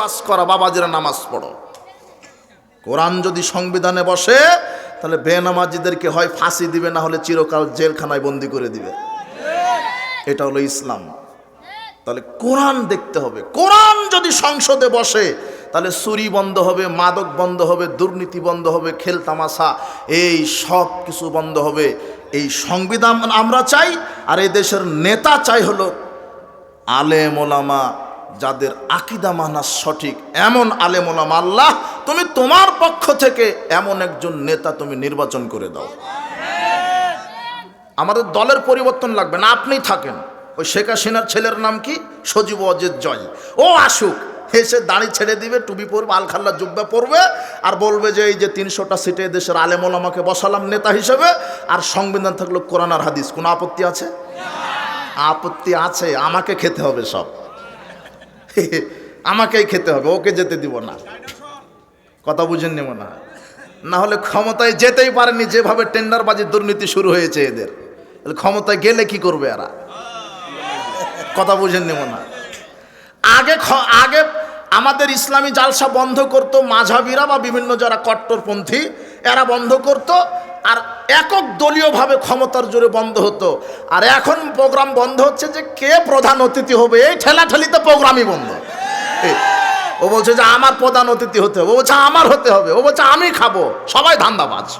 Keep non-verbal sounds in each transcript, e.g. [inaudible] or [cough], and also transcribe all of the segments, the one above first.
Pass করা, বাবাজিরা নামাজ পড়ো। কোরআন যদি সংবিধানে বসে, তাহলে বেনামাজিদেরকে হয় ফাঁসি দিবে, না হলে চিরকাল জেলখানায় বন্দি করে দিবে। এটা হলো ইসলাম। তাহলে কোরআন দেখতে হবে। কোরআন যদি সংসদে বসে, তাহলে চুরি বন্ধ হবে, মাদক বন্ধ হবে, দুর্নীতি বন্ধ হবে খেলতামাশা এই সব কিছু বন্ধ হবে। এই সংবিধান আমরা চাই, আর এই দেশের নেতা চাই হলো আলেম ওলামা যাদের আকিদা মানা সঠিক, এমন আলেম ওলামা আল্লাহ, তুমি তোমার পক্ষ থেকে এমন একজন নেতা তুমি নির্বাচন করে দাও। আমাদের দলের পরিবর্তন লাগবে না আপনি থাকেন। ওই শেখ হাসিনার ছেলের নাম কি? সজীব অজিত জয়। ও আসুক, এসে দাড়ি ছেড়ে দিবে, টুপি পরবে, আলখাল্লা জুব্বা পরবে, আর বলবে যে এই যে তিনশোটা সিটে দেশের আলেমল আমাকে বসালাম নেতা হিসেবে, আর সংবিধান থাকল কোরআন আর হাদিস। কোনো আপত্তি আছে? আপত্তি আছে, আমাকে খেতে হবে সব। [laughs] আমাকেই খেতে হবে, ওকে যেতে দিব না। কথা বুঝেন নেব না না হলে ক্ষমতায় যেতেই পারেনি যেভাবে টেন্ডারবাজির দুর্নীতি শুরু হয়েছে এদের। ক্ষমতায় গেলে কি করবে এরা? কথা বুঝেন নেব না আগে আগে আমাদের ইসলামী জালসা বন্ধ করতো মাঝাবিরা বা বিভিন্ন যারা কট্টরপন্থী, এরা বন্ধ করত। আর একক দলীয়ভাবে ক্ষমতার জোরে বন্ধ হতো। আর এখন প্রোগ্রাম বন্ধ হচ্ছে যে কে প্রধান অতিথি হবে? এই ঠেলাঠেলিতে প্রোগ্রামই বন্ধ। ও বলছে যে আমার প্রধান অতিথি হতে হবে। ও বলছে আমার হতে হবে। ও বলছে আমি খাব। সবাই ধান্দাবাজ।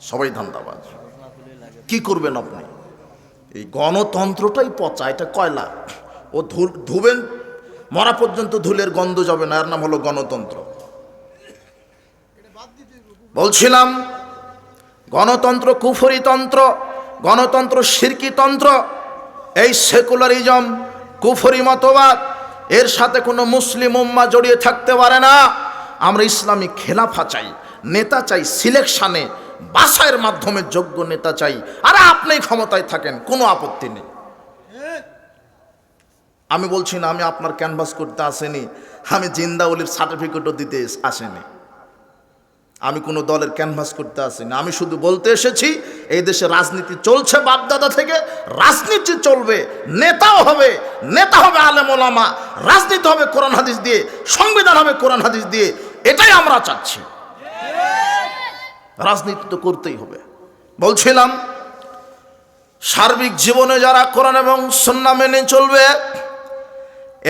সবাই ধান্দাবাজ। কি করবেন আপনি? এই গণতন্ত্রটাই পচা। এটা কয়লা? ও ধুবেন, মরা পর্যন্ত ধুলের গন্ধ যাবে না। এর নাম হলো গণতন্ত্র। বলছিলাম গণতন্ত্র কুফরিতন্ত্র গণতন্ত্র সিরকিতন্ত্র এই সেকুলারিজম, কুফরি মতবাদ, এর সাথে কোনো মুসলিম উম্মা জড়িয়ে থাকতে পারে না। আমরা ইসলামী খেলাফা চাই, নেতা চাই, সিলেকশানে বাসায়ের মাধ্যমে যোগ্য নেতা চাই। আর আপনি ক্ষমতায় থাকেন, কোনো আপত্তি নেই। আমি বলছি না, আমি আপনার ক্যানভাস করতে আসেনি, আমি জিন্দাউলির সার্টিফিকেটও দিতে আসেনি। আমি কোনো দলের ক্যানভাস করতে আসি না আমি শুধু বলতে এসেছি, এই দেশে রাজনীতি চলছে বাপদাদা থেকে, রাজনীতি চলবে, নেতাও হবে, নেতা হবে আলেম ওলামা, রাজনীতি হবে কোরআন হাদিস দিয়ে, সংবিধান হবে কোরআন হাদিস দিয়ে, এটাই আমরা চাচ্ছি। রাজনীতি তো করতেই হবে। বলছিলাম, সার্বিক জীবনে যারা কোরআন এবং সন্না মেনে চলবে,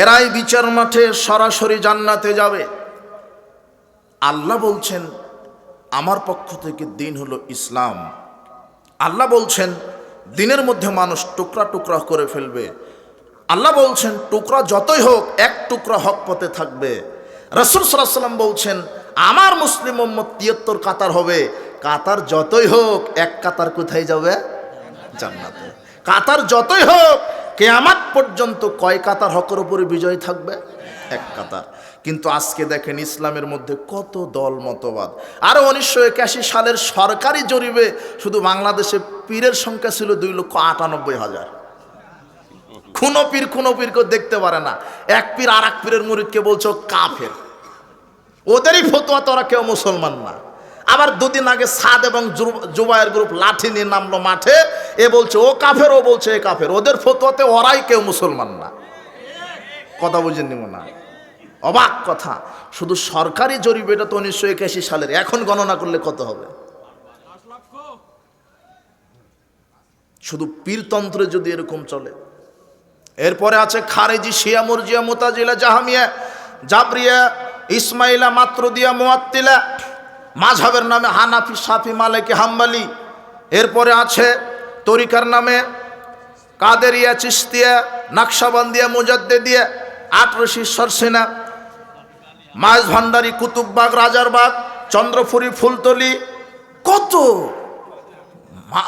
এরাই বিচার মাঠে সরাসরি জান্নাতে যাবে। আল্লাহ বলছেন আমার পক্ষ থেকে দিন হলো ইসলাম। আল্লাহ বলছেন, দিনের মধ্যে মানুষ টুকরা টুকরা করে ফেলবে। আল্লাহ বলছেন, টুকরা যতই হোক, এক টুকরা হক পথে থাকবে। রসুল সাল্লাম বলছেন, আমার মুসলিম মোহাম্মদ তিয়াত্তর কাতার হবে। কাতার যতই হোক, এক কাতার কোথায় যাবে? জান্নাতে। কাতার যতই হোক, কেয়ামাত পর্যন্ত কয় কাতার হকের উপরে বিজয় থাকবে? এক কাতার। কিন্তু আজকে দেখেন ইসলামের মধ্যে কত দল মতবাদ। আরও উনিশশো একাশি সালের সরকারি জরিপে শুধু বাংলাদেশে পীরের সংখ্যা ছিল দুই লক্ষ আটানব্বই হাজার। খুনো পীর খুনো পীরকে দেখতে পারে না। এক পীর আর এক পীরের মুরিদকে বলছো কাফের। ওদেরই ফতোয়া তো ওরা কেউ মুসলমান না। আবার দুদিন আগে সাদ এবং জুবায়ের গ্রুপ লাঠি নিয়ে নামলো মাঠে। এ বলছে ও কাফের, ও বলছে এ কাফের। ওদের ফতোয়াতে ওরাই কেউ মুসলমান না। কথা বুঝেন নিব না অবাক কথা। শুধু সরকারি জরিপ, এটা তো উনিশশো একাশি সালের। এখন গণনা করলে কত হবে? শুধু পীরতন্ত্রে যদি এরকম চলে। এরপরে আছে খারেজি, শিয়া, মুরজিয়া, মোতাজিলা, জাহামিয়া, জাবরিয়া, ইসমাইলা, মাত্রদিয়া, মোয়াত্তিলা মাঝহাবের নামে হানাফি, সাফি, মালিকি, হাম্বালি। এরপরে আছে তরিকার নামে কাদেরিয়া চিস্তিয়া নাকশাবান্দিয়া, মুজাদ্দেদিয়া, আটরশি, সরসেনা। মাছ ভান্ডারি কুতুববাগ রাজারবাগ চন্দ্রফুরি ফুলতলি, কত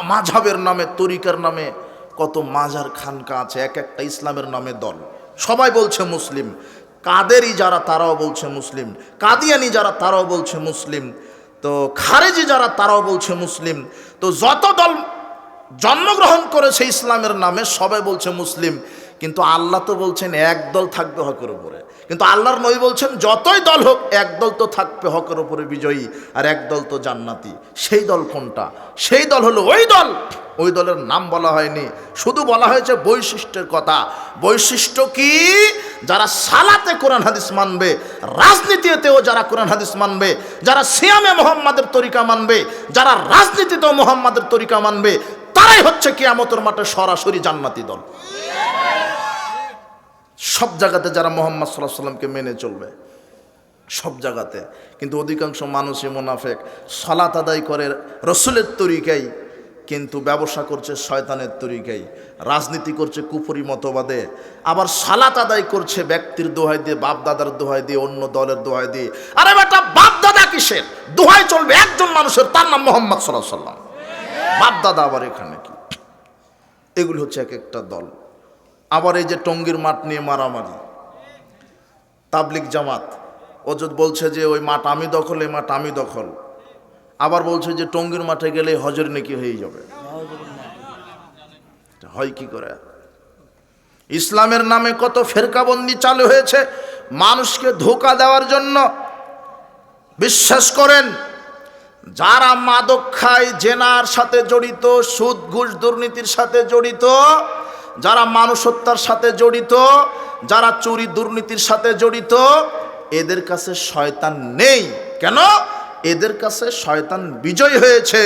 মাঝাবের নামে, তরিকার নামে, কত মাজার খানকা আছে, এক একটা ইসলামের নামে দল। সবাই বলছে মুসলিম। কাদেরই যারা, তারাও বলছে মুসলিম। কাদিয়ানি যারা, তারাও বলছে মুসলিম। তো খারেজি যারা, তারাও বলছে মুসলিম। তো যত দল জন্মগ্রহণ করেছে ইসলামের নামে, সবাই বলছে মুসলিম। কিন্তু আল্লাহ তো বলছেন, এক দল থাকবে হকের উপরে। কিন্তু আল্লাহর নবী বলছেন, যতই দল হোক, এক দল তো থাকবে হকের ওপরে বিজয়ী আর এক দল তো জান্নাতি। সেই দল কোনটা? সেই দল হলো ওই দল। ওই দলের নাম বলা হয়নি। শুধু বলা হয়েছে বৈশিষ্ট্যের কথা। বৈশিষ্ট্য কি? যারা সালাতে কোরআন হাদিস মানবে, রাজনীতিতেও যারা কোরআন হাদিস মানবে, যারা সিয়ামে মোহাম্মদের তরিকা মানবে, যারা রাজনীতিতেও মোহাম্মদের তরিকা মানবে, তারাই হচ্ছে কিয়ামতের মাঠে সরাসরি জান্নাতি দল। সব জায়গাতে যারা মোহাম্মদ সাল্লাহ সাল্লামকে মেনে চলবে, সব জায়গাতে। কিন্তু অধিকাংশ মানুষই মোনাফেক, সলাত আদায় করে রসুলের তরিকাই, কিন্তু ব্যবসা করছে শয়তানের তরিকাই, রাজনীতি করছে কুফরি মতবাদে, আবার সালাত আদায় করছে ব্যক্তির দোহাই দিয়ে বাপ দাদার দোহাই দিয়ে, অন্য দলের দোহাই দিয়ে। আরে বেটা বাপ দাদা কিসের? দোহাই চলবে একজন মানুষের, তার নাম মোহাম্মদ সাল্লাহ সাল্লাম বাপ দাদা আবার এখানে কি? এগুলি হচ্ছে এক একটা দল। আবার এই যে টঙ্গির মাঠ নিয়ে মারামারি। তাবলিক জামাত যদি বলছে যে ওই মাঠ আমি দখল, এই মাঠ আমি দখল। আবার বলছে যে টঙ্গির মাঠে গেলে হজর নাকি হয়ে যাবে। হয় কি করে? ইসলামের নামে কত ফেরকাবন্দি চালু হয়েছে, মানুষকে ধোকা দেওয়ার জন্য বিশ্বাস করেন, যারা মাদক খায়, জেনার সাথে জড়িত, সুদ, ঘুষ, দুর্নীতির সাথে জড়িত যারা মানুষ হত্যার সাথে জড়িত, যারা চুরি দুর্নীতির সাথে জড়িত, এদের কাছে শয়তান নেই। কেন? এদের কাছে শয়তান বিজয় হয়েছে।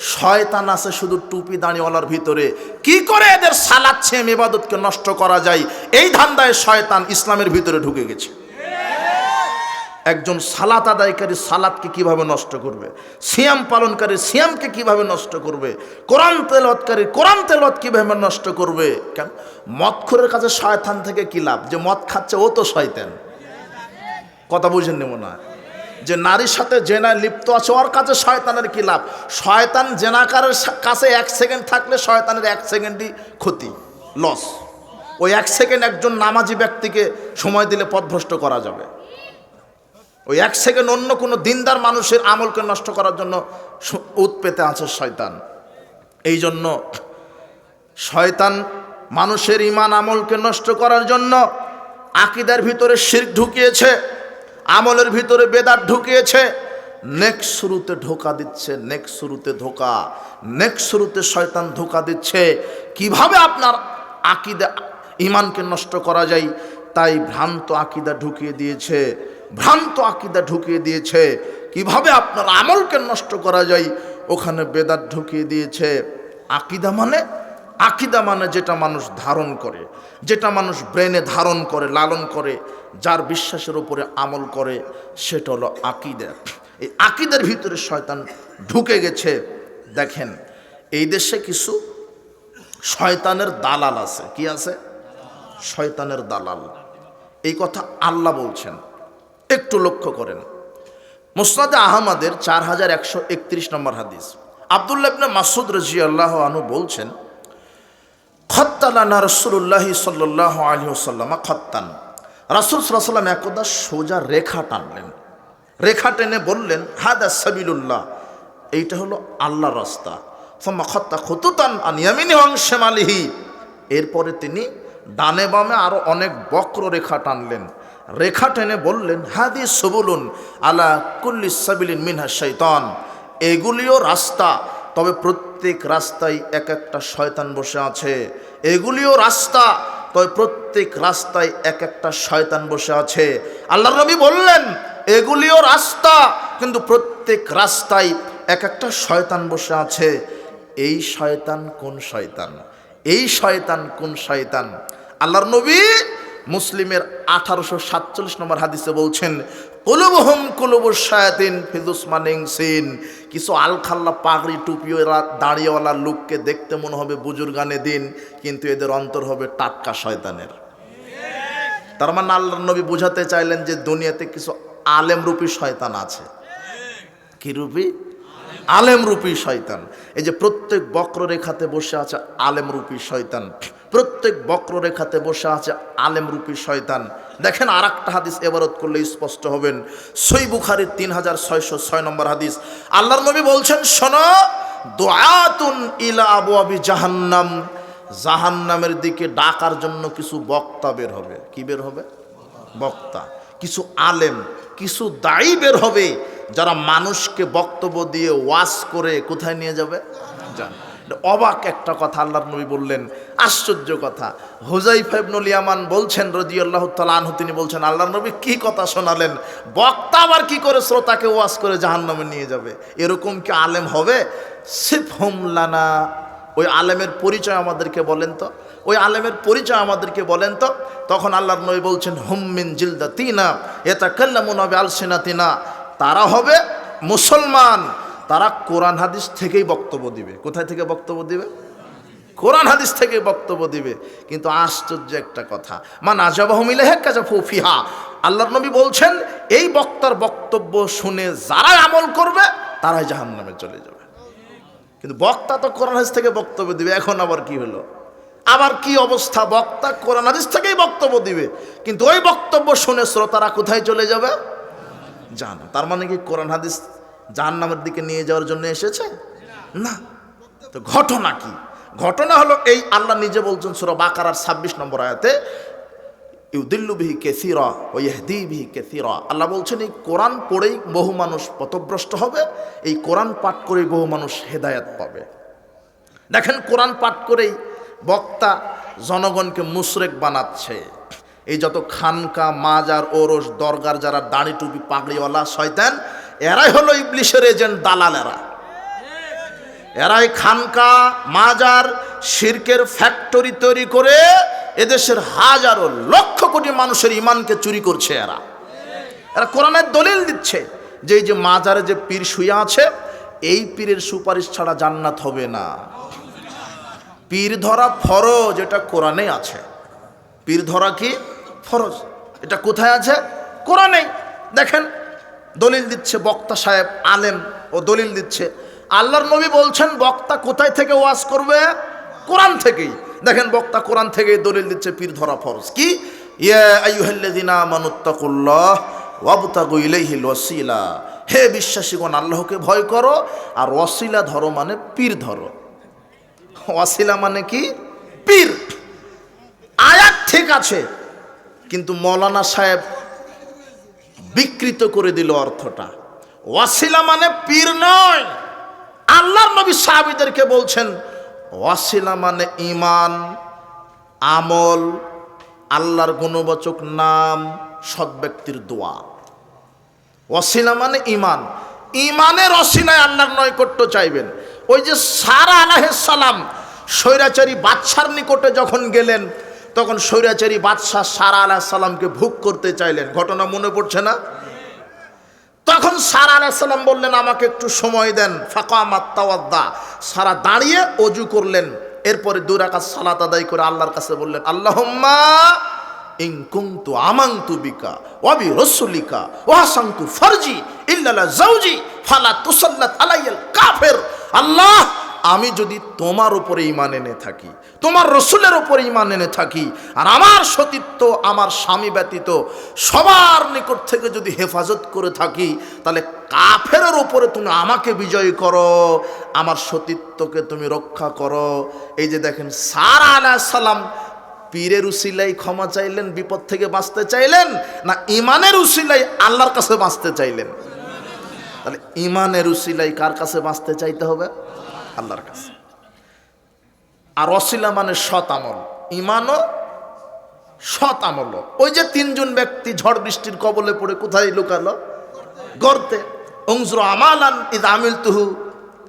শয়তান আছে শুধু টুপি দাঁড়িওয়ালার ভিতরে। কি করে এদের সালাচ্ছে মেবাদতকে নষ্ট করা যায়? এই ধান্দায় শয়তান ইসলামের ভিতরে ঢুকে গেছে। একজন সালাত আদায়কারী সালাদকে কীভাবে নষ্ট করবে? সিয়াম পালনকারী সিয়ামকে কীভাবে নষ্ট করবে? কোরআন তেলতকারী কোরআন তেলত কীভাবে নষ্ট করবে? কেন? মদখোরের কাছে শয়তান থেকে কি লাভ? যে মদ খাচ্ছে, ও তো শয়তান। কথা বুঝেন নেব না যে নারীর সাথে জেনা লিপ্ত আছে, ওর কাছে শয়তানের কি লাভ? শয়তান জেনাকারের কাছে এক সেকেন্ড থাকলে শয়তানের এক সেকেন্ডই ক্ষতি লস ওই এক সেকেন্ড একজন নামাজি ব্যক্তিকে সময় দিলে পথভ্রষ্ট করা যাবে। ওই এক সেকেন্ড অন্য কোনো দিনদার মানুষের আমলকে নষ্ট করার জন্য সু- উৎপেতে আছে শয়তান। এই জন্য শয়তান মানুষের ইমান আমলকে নষ্ট করার জন্য আকিদার ভিতরে শির ঢুকিয়েছে, আমলের ভিতরে বেদার ঢুকিয়েছে। নেক শুরুতে ধোকা দিচ্ছে, নেক শুরুতে ধোকা, নেক শুরুতে শয়তান ধোকা দিচ্ছে। কীভাবে আপনার আকিদা ইমানকে নষ্ট করা যায়? তাই ভ্রান্ত আকিদা ঢুকিয়ে দিয়েছে। ভ্রান্ত আকিদা ঢুকিয়ে দিয়েছে। কীভাবে আপনার আমলকে নষ্ট করা যায়? ওখানে বেদাত ঢুকিয়ে দিয়েছে। আকিদা মানে? আকিদা মানে যেটা মানুষ ধারণ করে, যেটা মানুষ ব্রেনে ধারণ করে, লালন করে, যার বিশ্বাসের উপরে আমল করে, সেটা হলো আকিদা। এই আকিদের ভিতরে শয়তান ঢুকে গেছে। দেখেন, এই দেশে কিছু শয়তানের দালাল আছে। কি আছে? শয়তানের দালাল। এই কথা আল্লাহ বলছেন। একটু লক্ষ্য করেন। মুসনাদে আহমদের চার হাজার একশো একত্রিশ নম্বর হাদিস। আবদুল্লাহ ইবনে মাসুদ রাজি আল্লাহ আনু বলছেন খত্তালানা রসুল্লাহ সাল্লাহ আলী সাল্লামা খত্তান। রাসুল সাল্লাম একদা সোজা রেখা টানলেন। রেখা টেনে বললেন, হাদা সাবিলুল্লাহ। এইটা হলো আল্লাহ রাস্তা। ফম্মা খত্তা খুতুতান আনিয়ামিনি অংশেমালিহি এরপরে তিনি ডানে বামে আরও অনেক বক্র রেখা টানলেন। রেখা টেনে বললেন, হাদি সবুলুন আলা কুল্লি সাবিলিন মিনহা শৈতান এগুলিও রাস্তা, তবে প্রত্যেক রাস্তায় এক একটা শয়তান বসে আছে। এগুলিও রাস্তা, তবে প্রত্যেক রাস্তায় এক একটা শয়তান বসে আছে। আল্লাহ নবী বললেন, এগুলিও রাস্তা, কিন্তু প্রত্যেক রাস্তায় এক একটা শয়তান বসে আছে। এই শয়তান কোন শয়তান? এই শয়তান কোন শয়তান? আল্লাহর নবী মুসলিমের আঠারোশো সাতচল্লিশ নম্বর হাদিসে বলছেন, কলুবহম কলুবুর শায়াতিন ফিদুসমানিং সিন। কিছু আলখাল্লা পাগড়ি টুপিওরা দাঁড়িয়েওয়ালা লোককে দেখতে মনে হবে বুজুর্গানে দিন, কিন্তু এদের অন্তর হবে টাটকা শয়তানের। তার মানে আল্লাহর নবী বুঝাতে চাইলেন যে দুনিয়াতে কিছু আলেম রূপী শয়তান আছে। কি রূপী? আলেম রূপী শয়তান। এই যে প্রত্যেক বক্ররেখাতে বসে আছে আলেম রূপী শয়তান। প্রত্যেক বক্ররেখাতে বসে আছে আলেম রূপী শয়তান। দেখেন আর একটা হাদিস এবারত করলে স্পষ্ট হবেন। সই বুখারির তিন হাজার ছয়শো ছয় নম্বর হাদিস। আল্লাহর নবী বলছেন, শোনো, দোয়াতুন ইলা আবু আবি জাহান্নাম। জাহান্নামের দিকে ডাকার জন্য কিছু বক্তা বের হবে। কি বের হবে? বক্তা। কিছু আলেম, কিছু দায়ী বের হবে, যারা মানুষকে বক্তব্য দিয়ে ওয়াশ করে কোথায় নিয়ে যাবে? এটা অবাক একটা কথা আল্লাহর নবী বললেন, আশ্চর্য কথা। হুজাইফা ইবনুল ইয়ামান বলছেন রাদিয়াল্লাহু তাআলা আনহু, তিনি বলছেন, আল্লাহর নবী কি কথা শোনালেন? বক্তা আবার কি করে শ্রোতাকে ওয়াজ করে জাহান্নামে নিয়ে যাবে? এরকম কি আলেম হবে? সিফহুম লানা। ওই আলেমের পরিচয় আমাদেরকে বলেন তো। ওই আলেমের পরিচয় আমাদেরকে বলেন তো। তখন আল্লাহর নবী বলছেন হুম্মিন জিলদা তিনা এটা কাল্লামুন হবে আলসিনা তিনা তারা হবে মুসলমান। তারা কোরআন হাদিস থেকেই বক্তব্য দিবে। কোথায় থেকে বক্তব্য দিবে? কোরআন হাদিস থেকে বক্তব্য দিবে। কিন্তু আশ্চর্য একটা কথা। মান আজাবাহমিলে হেক কাজা ফুফিহা আল্লাহর নবী বলছেন, এই বক্তার বক্তব্য শুনে যারা আমল করবে, তারাই জাহান্নামে চলে যাবে। কিন্তু বক্তা তো কোরআন হাদিস থেকে বক্তব্য দিবে। এখন আবার কি হলো? আবার কি অবস্থা? বক্তা কোরআন হাদিস থেকেই বক্তব্য দিবে। কিন্তু ওই বক্তব্য শুনে শ্রোতারা কোথায় চলে যাবে? জান তার মানে কি কোরআন হাদিস জাহান্নামের দিকে নিয়ে যাওয়ার জন্য এসেছে? না। তো ঘটনা কি? ঘটনা হলো এই আল্লাহ নিজে বলছেন সুরা বাকারার ছাব্বিশ নম্বর আয়াতে, ইউদিল্লু বিহি কেসিরা ও ইহদি বিহি কেসিরা। আল্লাহ বলছেন, এই কোরআন পড়েই বহু মানুষ পথভ্রষ্ট হবে, এই কোরআন পাঠ করেই বহু মানুষ হেদায়াত পাবে। দেখেন, কোরআন পাঠ করেই বক্তা জনগণকে মুশরেক বানাচ্ছে। এই যত খানকা, মাজার, ওরস, দরগার যারা দাড়ি টুপি পাগড়িওয়ালা, শয়তান এরাই হলো ইবলিশের এজেন্ট দালালেরা। এরাই খানকা, মাজার, শিরকের ফ্যাক্টরি তৈরি করে এদেশের হাজারো লক্ষ কোটি মানুষের ইমানকে চুরি করছে এরা। এরা কোরআনের দলিল দিচ্ছে যে এই যে মাজারে যে পীর শুয়ে আছে, এই পীরের সুপারিশ ছাড়া জান্নাত হবে না। পীর ধরা ফরজ, এটা কোরআনে আছে। পীর ধরা কি? ফরজ। এটা কোথায় আছে? কোরআনেই। দেখেন দলিল দিচ্ছে বক্তা সাহেব, আলেম, ও দলিল দিচ্ছে। আল্লাহর নবী বলছেন, বক্তা কোথায় থেকে ওয়াজ করবে? কোরআন থেকেই। দেখেন, বক্তা কোরআন থেকে দলিল দিচ্ছে, পীর ধরা ফরজ। কি? ওয়াসিলা। হে বিশ্বাসীগণ, আল্লাহকে ভয় করো, আর ওয়াসিলা ধরো মানে পীর ধরো। ওয়াসিলা মানে কি? পীর। আয়াত ঠিক আছে, কিন্তু মৌলানা সাহেব বিকৃত করে দিল অর্থটা। ওয়াসিলা মানে পীর নয়। আল্লাহর নবী সাহাবিদেরকে বলছেন, ওয়াসিলা মানে ইমান আমল, আল্লাহর গুণবাচক নাম, সৎ ব্যক্তির দোয়া। ওয়াসিলা মানে ইমান ইমানের অসিলায় আল্লাহর নৈকট্য চাইবেন। ওই যে সারা আলাহ সালাম স্বৈরাচারী বাদশার নিকটে যখন গেলেন তখন স্বৈরাচারী বাদশাহ সারা আলাহ সাল্লামকে ভোগ করতে চাইলেন। ঘটনা মনে পড়ছে না? তখন সারা আলাইসাল্লাম বললেন, আমাকে একটু সময় দেন। ফাঁকা সারা দাঁড়িয়ে অজু করলেন। এরপরে দুই রাকাত সালাত আদায় করে আল্লাহর কাছে বললেন, আল্লাহুম্মা ইন কুনতু আমানতু বিকা ওয়া বি রাসূলিকা ওয়া হাসানতু ফারজি ইল্লা জাওজি ফালা তুসাল্লাত আলাইয়াল কাফির। আল্লাহ আমি যদি তোমার উপরে ইমান এনে থাকি, তোমার রসুলের উপরে ইমান এনে থাকি, আর আমার সতীত্ব, আমার স্বামী ব্যতীত সবার নিকট থেকে যদি হেফাজত করে থাকি, তাহলে কাফেরের উপরে তুমি আমাকে বিজয় করো, আমার সতীত্বকে তুমি রক্ষা করো। এই যে দেখেন, সারা আলাহ সালাম পীরের উসিলাই ক্ষমা চাইলেন, বিপদ থেকে বাঁচতে চাইলেন, না ইমানের উসিলাই আল্লাহর কাছে বাঁচতে চাইলেন? তাহলে ইমানের উসিলাই কার কাছে বাঁচতে চাইতে হবে? আল্লাহর কাছে। আর অসিলা মানে সৎ আমল ইমানও সৎ আমল ওই যে তিনজন ব্যক্তি ঝড় বৃষ্টির কবলে পড়ে কোথায় লুকালো? গর্তে। অংজুর আমালান ইদ আমিল তুহু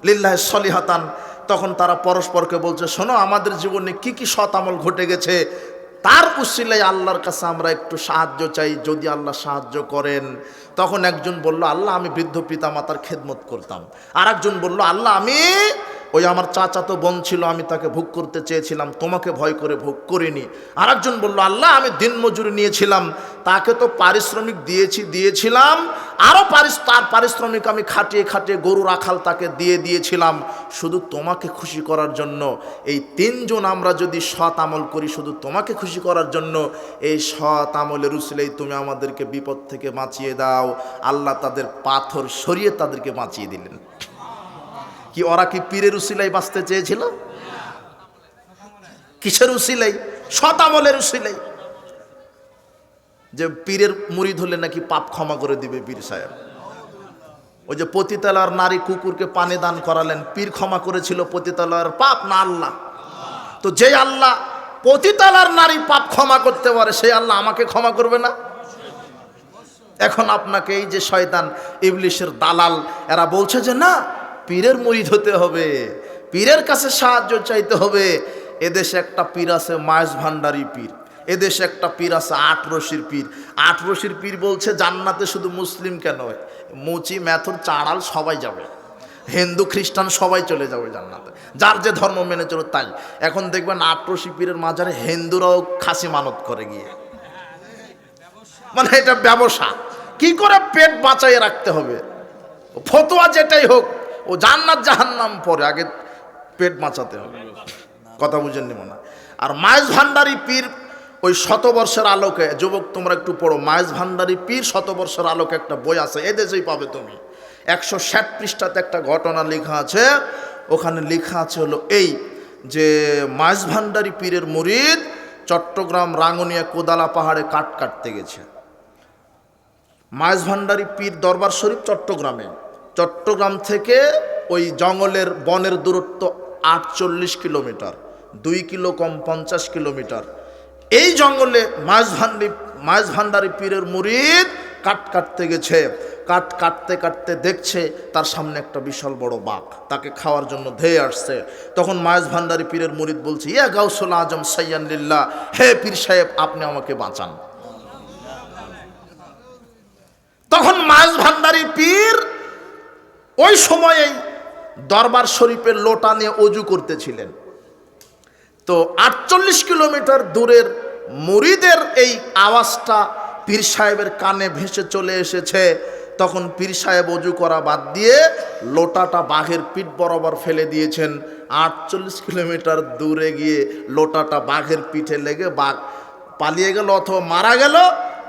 লিল্লাহ সলিহাতান। তখন তারা পরস্পরকে বলছে, শোনো, আমাদের জীবনে কি কি সৎ আমল ঘটে গেছে? তার উসিলায় আল্লাহর কাছে আমরা একটু সাহায্য চাই, যদি আল্লাহ সাহায্য করেন। তখন একজন বলল, আল্লাহ, আমি বৃদ্ধ পিতা মাতার খেদমত করতাম। আর একজন বলল, আল্লাহ, আমি ওই আমার চাচাতো বোন ছিল, আমি তাকে ভোগ করতে চেয়েছিলাম, তোমাকে ভয় করে ভোগ করিনি। আরেকজন বলল, আল্লাহ, আমি দিন মজুরি নিয়েছিলাম, তাকে তো পারিশ্রমিক দিয়েছি, দিয়েছিলাম আরও পারিস তার পারিশ্রমিক আমি খাটিয়ে খাটিয়ে গরু রাখাল তাকে দিয়ে দিয়েছিলাম, শুধু তোমাকে খুশি করার জন্য। এই তিনজন আমরা যদি সৎ আমল করি, শুধু তোমাকে খুশি করার জন্য, এই সৎ আমলের উসিলেই তুমি আমাদেরকে বিপদ থেকে বাঁচিয়ে দাও। আল্লাহ তাদের পাথর সরিয়ে তাদেরকে বাঁচিয়ে দিলেন। কি ওরা কি পীরের উসিলাই বাঁচতে চেয়েছিল? কিসের উসিলাই সৎ আমলের উসিলাই যে পীরের মুড়ি ধরলে নাকি পাপ ক্ষমা করে দিবে পীর সাহেব। ওই যে পতিতালার নারী কুকুরকে পানি দান করালেন, পীর ক্ষমা করেছিল পতিতালার পাপ না আল্লাহ? তো যে আল্লাহ পতিতালার নারী পাপ ক্ষমা করতে পারে, সেই আল্লাহ আমাকে ক্ষমা করবে না? এখন আপনাকে এই যে শয়তান, ইবলিশের দালাল, এরা বলছে যে না পীরের মুড়ি হতে হবে, পীরের কাছে সাহায্য চাইতে হবে। এদেশে একটা পীর আছে মায়েস ভান্ডারি পীর, এদেশে একটা পীর আছে আট রশির পীর। আট রশির পীর বলছে, জান্নাতে শুধু মুসলিম কেন মুচি, ম্যাথর, চাড়াল সবাই যাবে। হিন্দু, খ্রিস্টান সবাই চলে যাবে জান্নাতে। যার যে ধর্ম মেনে চলো তাই। এখন দেখবেন আট রশি পীরের মাঝারে হিন্দুরাও খাসি মানত করে গিয়ে। মানে এটা ব্যবসা। কি করে পেট বাঁচাইয়ে রাখতে হবে? ফতোয়া যেটাই হোক ও জান্নাত জাহান্নাম পরে আগে পেট বাঁচাতে হবে। কথা বুঝেননি মনে হয়। আর মায়েস ভান্ডারি পীর ওই শতবর্ষের আলোকে, যুবক তোমরা একটু পড়ো মায়েস ভান্ডারি পীর শতবর্ষের আলোকে একটা বই আছে, এদেশেই পাবে তুমি। একশো ষাট পৃষ্ঠাতে একটা ঘটনা লেখা আছে, ওখানে লেখা আছে হলো এই যে মায়েস ভান্ডারি পীরের মুরিদ চট্টগ্রাম রাঙ্গুনিয়া কোদালা পাহাড়ে কাঠ কাটতে গেছে। মায়েস ভান্ডারি পীর দরবার শরীফ চট্টগ্রামে। চট্টগ্রাম থেকে ওই জঙ্গলের বনের দূরত্ব আটচল্লিশ কিলোমিটার, দুই কিলো কম পঞ্চাশ কিলোমিটার। এই জঙ্গলে মায়েস ভান্ডি মায়েস ভান্ডারি পীরের মুরিদ কাট কাটতে গেছে। কাট কাটতে কাটতে দেখছে তার সামনে একটা বিশাল বড় বাঘ। তাকে খাওয়ার জন্য ধেয়ে আসছে। তখন মায়েস ভান্ডারি পীরের মুরিদ বলছে, ইয়া গাউসুল আজম সাইয়ান্লিল্লাহ হে পীর সাহেব, আপনি আমাকে বাঁচান। তখন মাছ ভান্ডারি পীর ওই সময়েই দরবার শরীফের লোটা নিয়ে অজু করতেছিলেন। তো আটচল্লিশ কিলোমিটার দূরের মুরিদের এই আওয়াজটা পীর সাহেবের কানে ভেসে চলে এসেছে। তখন পীর সাহেব অজু করা বাদ দিয়ে লোটাটা বাঘের পিঠ বরাবর ফেলে দিয়েছেন। আটচল্লিশ কিলোমিটার দূরে গিয়ে লোটাটা বাঘের পিঠে লেগে বাঘ পালিয়ে গেল অথবা মারা গেল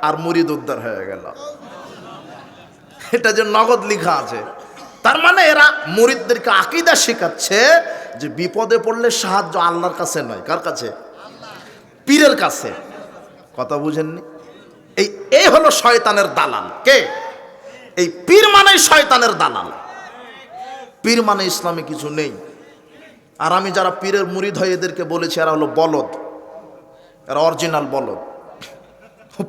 আর মুরিদ উদ্ধার হয়ে গেল। এটা যে নগদ লেখা আছে। তার মানে এরা মুরিদদেরকে আকিদা শেখাচ্ছে যে বিপদে পড়লে সাহায্য আল্লাহর কাছে নয়। কার কাছে? পীরের কাছে। কথা বুঝেননি? এই এই হলো শয়তানের দালাল। কে? এই পীর মানে শয়তানের দালাল। পীর মানে ইসলামে কিছু নেই। আর আমি যারা পীরের মুরিদ হয় এদেরকে বলেছি, এরা হলো বলদ। এরা অরিজিনাল বলদ।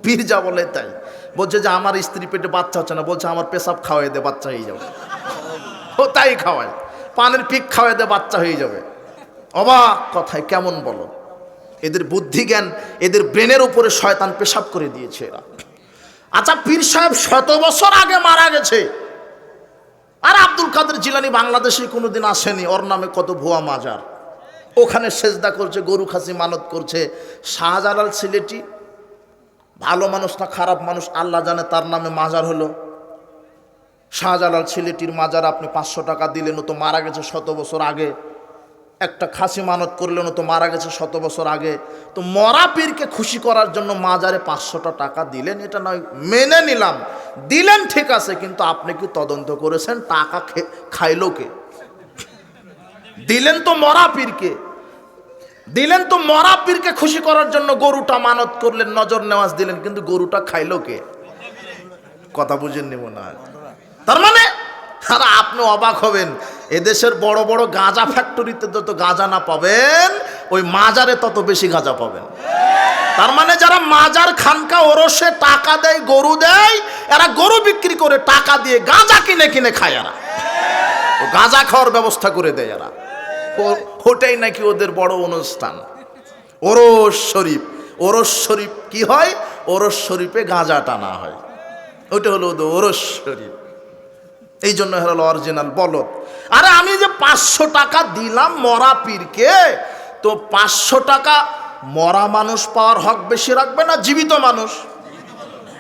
পীর যা বলে তাই। বলছে যে, আমার স্ত্রী পেটে বাচ্চা হচ্ছে না। বলছে, আমার পেশাব খাওয়াই দে, বাচ্চা হয়ে যাবে তাই খাওয়ায় পানের পিক খাওয়াই দে বাচ্চা হয়ে যাবে। অবাক কথায়, কেমন বলো? এদের বুদ্ধি জ্ঞান এদের ব্রেনের উপরে শয়তান পেশাব করে দিয়েছে এরা। আচ্ছা পীর সাহেব শত বছর আগে মারা গেছে। আর আব্দুল কাদের জিলানি বাংলাদেশে কোনোদিন আসেনি। ওর নামে কত ভুয়া মাজার। ওখানে সেজদা করছে, গরু খাসি মানত করছে। শাহজালাল সিলেটি ভালো মানুষ না, খারাপ মানুষ, আল্লাহ জানে তার নামে মাজার হলো। শাহজালাল ছেলেটির মাজার আপনি পাঁচশো টাকা দিলেন, ও তো মারা গেছে শত বছর আগে। একটা খাসি মানত করলেন, ও তো মারা গেছে শত বছর আগে। তো মরা পীরকে খুশি করার জন্য মাজারে পাঁচশোটা টাকা দিলেন, এটা নয়, মেনে নিলাম। দিলেন ঠিক আছে, কিন্তু আপনি কি তদন্ত করেছেন? টাকা খাইলো কে? দিলেন তো মরা পীরকে। দিলেন তো মরা পীরকে খুশি করার জন্য গরুটা মানত করলেন, নজর নেওয়াজ দিলেন, কিন্তু গরুটা খাইলো কে? কথা বুঝেননি মনে হয়। তার মানে আর আপনি অবাক হবেন। এদেশের বড় বড় গাঁজা ফ্যাক্টরিতে যত গাঁজা না পাবেন, ওই মাজারে তত বেশি গাঁজা পাবেন। তার মানে যারা মাজার খানকা ওরসে টাকা দেয়, গরু দেয়, এরা গরু বিক্রি করে টাকা দিয়ে গাঁজা কিনে কিনে খায় এরা। গাঁজা খাওয়ার ব্যবস্থা করে দেয় এরা। ওটাই নাকি ওদের বড় অনুষ্ঠান। ওরস শরীফ। ওরস শরীফ কি হয়? ওরস শরীফে গাঁজা টানা হয়। ওটা হলো ওদের ওরস শরীফ। এই জন্য হলো অরিজিনাল বলদ। আরে আমি যে পাঁচশো টাকা দিলাম মরা পীরকে, তো পাঁচশো টাকা মরা মানুষ পাওয়ার হক বেশি রাখবে না? জীবিত মানুষ।